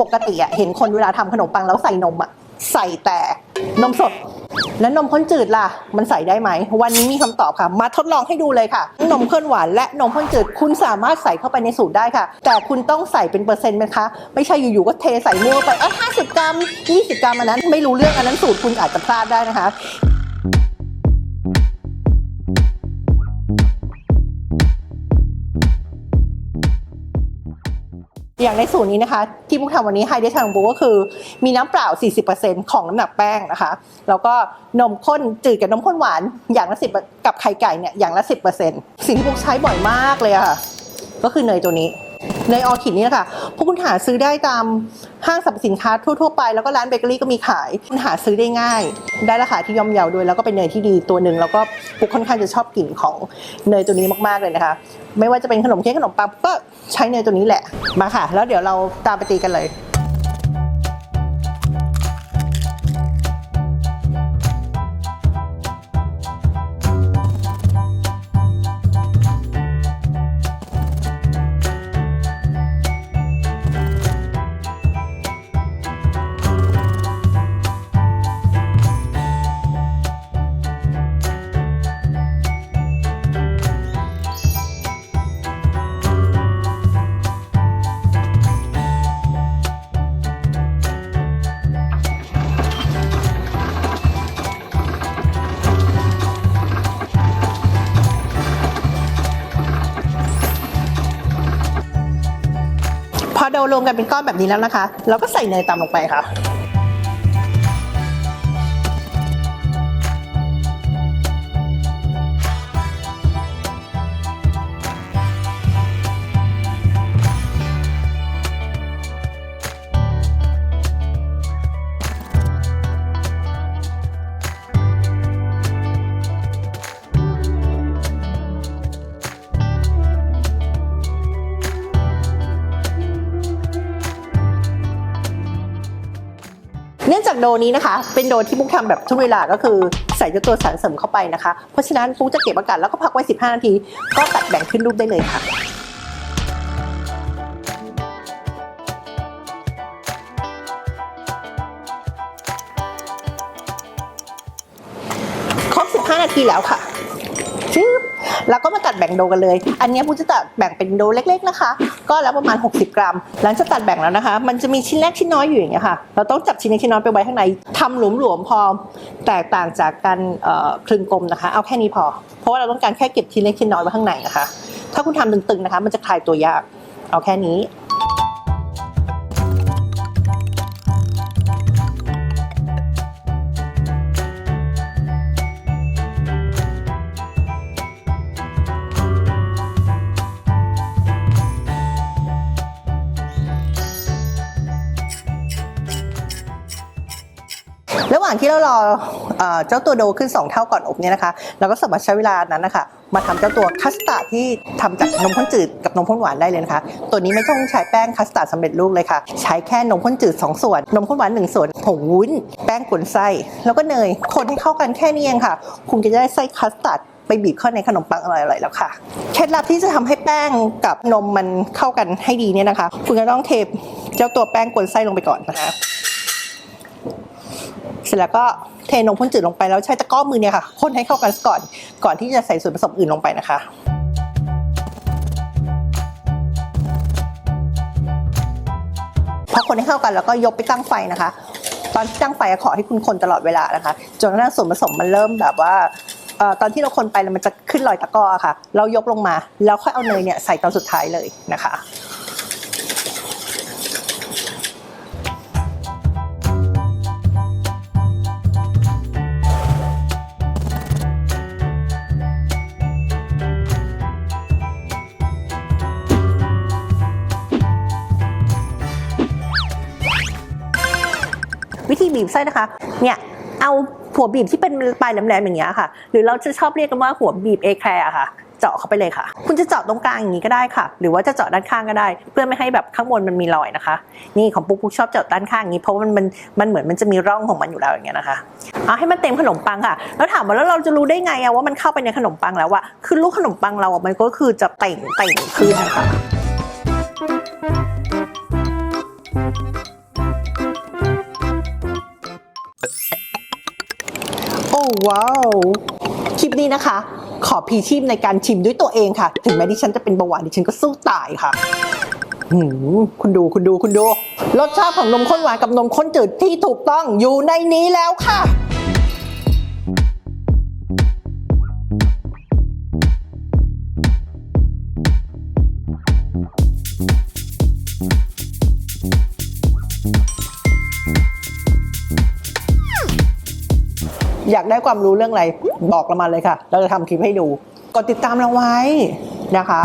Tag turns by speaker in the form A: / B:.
A: ปกติอะเห็นคนเวลาทำขนมปังแล้วใส่นมอะใส่แต่นมสด แล้วนมข้นจืดล่ะ มันใส่ได้ไหม วันนี้มีคำตอบค่ะ มาทดลองให้ดูเลยค่ะ นมข้นหวานและนมข้นจืด คุณสามารถใส่เข้าไปในสูตรได้ค่ะ แต่คุณต้องใส่เป็นเปอร์เซ็นต์นะคะ ไม่ใช่อยู่ๆก็เทใส่มั่วไปเออห้าสิบกรัมยี่สิบกรัมอันนั้น ไม่รู้เรื่องอันนั้นสูตรคุณอาจจะพลาดได้นะคะ อย่างในสูตรนี้นะคะ ที่พุกทำวันนี้ไฮเดรชั่นของบุกก็คือ มีน้ำเปล่า 40%ของน้ำหนักแป้งนะคะ แล้วก็นมข้นจืดกับนมข้นหวานอย่างละ10กับไข่ไก่เนี่ยอย่างละ 10%สิ่งที่บุกใช้บ่อยมากเลยค่ะ ก็คือเนยตัวนี้ ในออคิดนี่นะคะพวกคุณหาซื้อได้ตามห้างสรรพสินค้าทั่วๆไป แล้วก็ร้านเบเกอรี่ก็มีขาย คุณหาซื้อได้ง่าย ได้ราคาที่ย่อมเยาด้วยแล้วก็เป็นเนยที่ดีตัวหนึ่งแล้วก็ปุ๊กค่อนข้างจะชอบกลิ่นของเนยตัวนี้มากๆเลยนะคะ ไม่ว่าจะเป็นขนมเค้กขนมปังก็ใช้เนยตัวนี้แหละมาค่ะ แล้วเดี๋ยวเราตามไปตีกันเลย พอโดรวมกันเป็นก้อนแบบนี้แล้วนะคะ เราก็ใส่เนยตามลงไปค่ะ เนื่องจากโดนี้นะคะ เป็นโดที่ปุ๊กทำแบบทุกเวลาก็คือใส่เจ้าตัวสารเสริมเข้าไปนะคะ เพราะฉะนั้นปุ๊กจะเก็บอากาศแล้วก็พักไว้ 15 นาที ก็ตัดแบ่งขึ้นรูปได้เลยค่ะครบ15 นาทีแล้วค่ะ แล้วก็มาตัดแบ่งโดกันเลย อันนี้ยปุ๊กจะตัดแบ่งเป็นโดเล็ก ๆนะคะ ก็แล้วประมาณ 60 กรัม หลังจากตัดแบ่งแล้วนะคะ มันจะมีชิ้นเล็กชิ้นน้อยอยู่อย่างเงี้ยค่ะ เราต้องจับชิ้นเล็กชิ้นน้อยไปไว้ข้างในทำหลวมๆพอแตกต่างจากการคลึงกลมนะคะ เอาแค่นี้พอ เพราะว่าเราต้องการแค่เก็บชิ้นเล็กชิ้นน้อยไว้ข้างในนะคะ ถ้าคุณทำตึงๆนะคะ มันจะคลายตัวยาก เอาแค่นี้ ระหว่างที่เรารอเอ่อเจ้าตัวโดขึ้น 2 เท่าก่อนอบเนี่ยนะคะ เราก็สามารถใช้เวลานั้นนะคะ มาทำเจ้าตัวคัสตาร์ดที่ทำจากนมข้นจืดกับนมข้นหวานได้เลยนะคะ ตัวนี้ไม่ต้องใช้แป้งคัสตาร์ดสำเร็จรูปเลยค่ะ ใช้แค่นมข้นจืด 2 ส่วน นมข้นหวาน 1 ส่วน ผงวุ้น แป้งกวนไส้ แล้วก็เนย คนให้เข้ากันแค่นี้เองค่ะ คุณจะได้ไส้คัสตาร์ดไปบีบเข้าในขนมปังอร่อยๆแล้วค่ะ เคล็ดลับที่จะทำให้แป้งกับนมมันเข้ากันให้ดีเนี่ยนะคะ คุณจะต้องเทเจ้าตัวแป้งกวนไส้ลงไปก่อนนะคะ ร็จแล้วก็เทนมข้นจืดลงไปแล้วใช้ตะกร้อมือเนี่ยค่ะคนให้เข้ากันก่อนก่อนที่จะใส่ส่วนผสมอื่นลงไปนะคะพอคนให้เข้ากันแล้วก็ยกไปตั้งไฟนะคะ ตอนที่ตั้งไฟขอให้คุณคนตลอดเวลานะคะจนกระทั่งส่วนผสมมันเริ่มแบบว่าตอนที่เราคนไปแล้วมันจะขึ้นรอยตะกร้อค่ะ เรายกลงมา แล้วค่อยเอาเนยเนี่ยใส่ตอนสุดท้ายเลยนะคะ วิธีบีบไส้นะคะ เนี่ยเอาหัวบีบที่เป็นปลายแหลมๆอย่างเงี้ยค่ะ หรือเราจะชอบเรียกกันว่าหัวบีบเอแคร์ค่ะ เจาะเข้าไปเลยค่ะ คุณจะเจาะตรงกลางอย่างนี้ก็ได้ค่ะ หรือว่าจะเจาะด้านข้างก็ได้ เพื่อไม่ให้แบบข้างบนมันมีรอยนะคะ นี่ของปุ๊กปุ๊กชอบเจาะด้านข้างอย่างนี้เพราะว่ามันมันมันเหมือนมันจะมีร่องของมันอยู่แล้วอย่างเงี้ยนะคะเอาให้มันเต็มขนมปังค่ะ แล้วถามว่าแล้วเราจะรู้ได้ไงอะว่ามันเข้าไปในขนมปังแล้วว่าคือลูกขนมปังเราอะมันก็คือจะเต่งเต่งขึ้นนะคะ ว้าว คลิปนี้นะคะ ขอพีชีพในการชิมด้วยตัวเองค่ะ ถึงแม้ดิฉันจะเป็นเบาหวานดิฉันก็สู้ตายค่ะหืมคุณดูคุณดูคุณดู รสชาติของนมข้นหวานกับนมข้นจืดที่ถูกต้องอยู่ในนี้แล้วค่ะ อยากได้ความรู้เรื่องอะไร บอกเรามาเลยค่ะ เราจะทำคลิปให้ดู กดติดตามเราไว้นะคะ